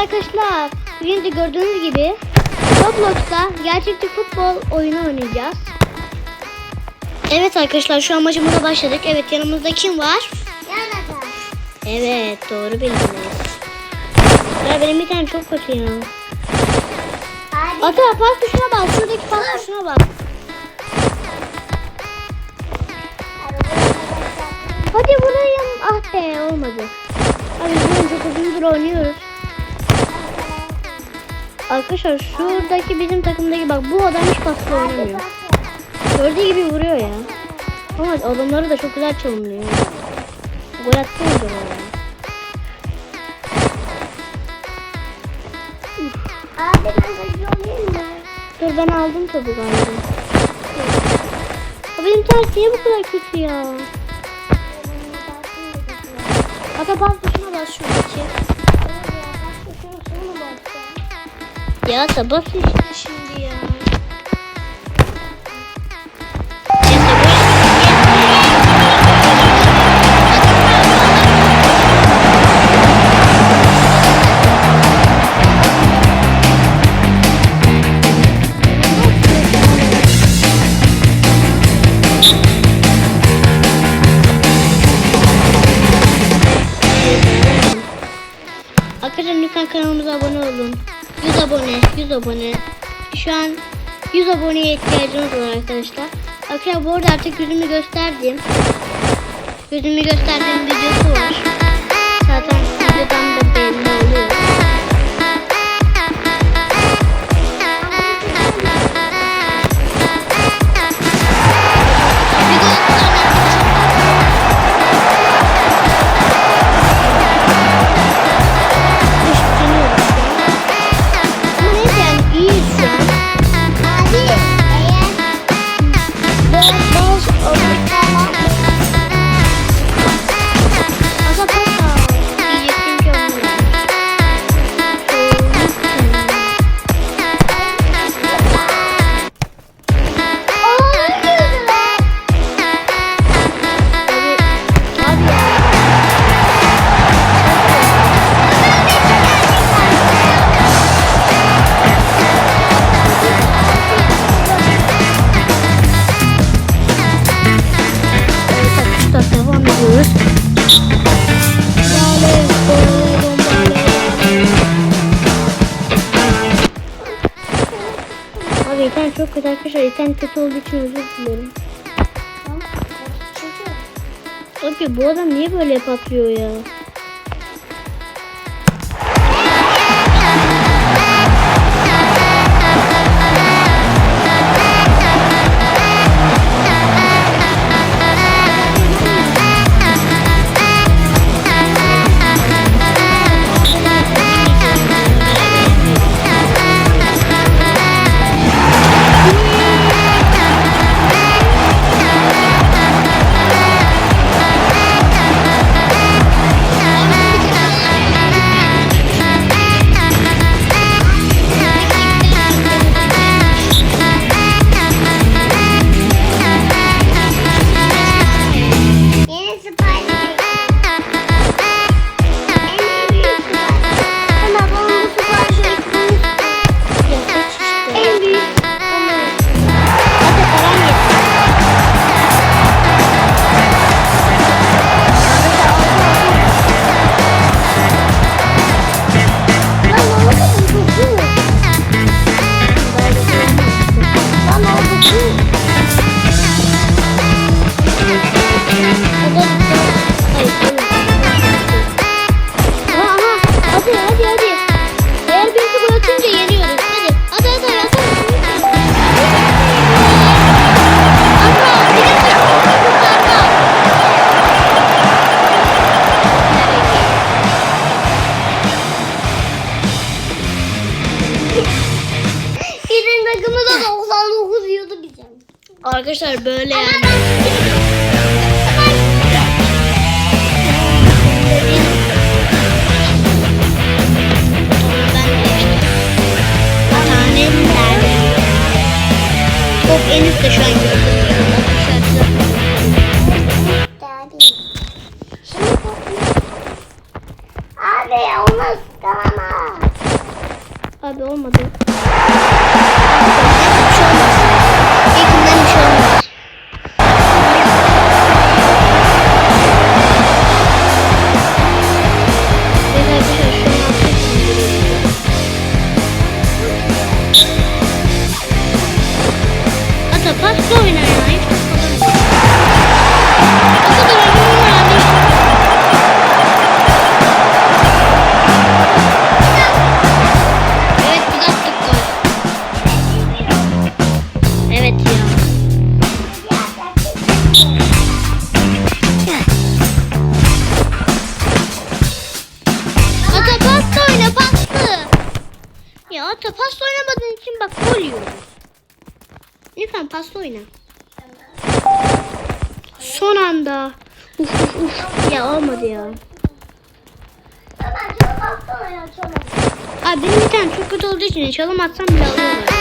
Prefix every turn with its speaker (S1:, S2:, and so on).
S1: arkadaşlar. Bugün de gördüğünüz gibi Roblox'ta gerçekçi futbol oyunu oynayacağız. Evet arkadaşlar şu an maçımıza başladık. Evet yanımızda kim var?
S2: Yanada.
S1: Evet doğru bildiniz. Ya benim bir tane çok kötü ya. Ata pas tuşuna bas. Şuradaki pas tuşuna bas. Hadi vurayım. Ah be olmadı. Abi biz çok uzundur oynuyoruz. Arkadaşlar şuradaki bizim takımdaki bak bu adam hiç pasla oynamıyor. Gördüğü gibi vuruyor ya. Ama adamları da çok güzel çalımlıyor. Gol attı mı?
S2: Abi?
S1: Dur ben aldım topu galiba. Ya benim ters niye bu kadar kötü ya? Ata pas tuşuna bas şuradaki. Ya bas işte şimdi ya. Arkadaşlar lütfen kanalımıza abone olun. 100 abone, 100 abone. Şu an 100 aboneye ihtiyacımız var arkadaşlar. Arkadaşlar bu arada artık yüzümü gösterdim. Yüzümü gösterdiğim videosu var. Zaten videodan da belli oluyor.
S2: Abi
S1: internet çok kötü arkadaşlar. İnternet kötü olduğu için özür dilerim. Abi bu adam niye böyle patlıyor ya? Arkadaşlar böyle yani. Tanem nerede? Top en üstte şu an.
S2: Abi. Şimdi Abi olmaz tamam.
S1: abi olmadı. Ya ata pasta oynamadığın için bak gol yiyorum. Lütfen pasta oyna. Son anda. Uf uf uf. Ya olmadı ya. Abi benim bir tane çok kötü olduğu için çalım atsam bile alıyorum.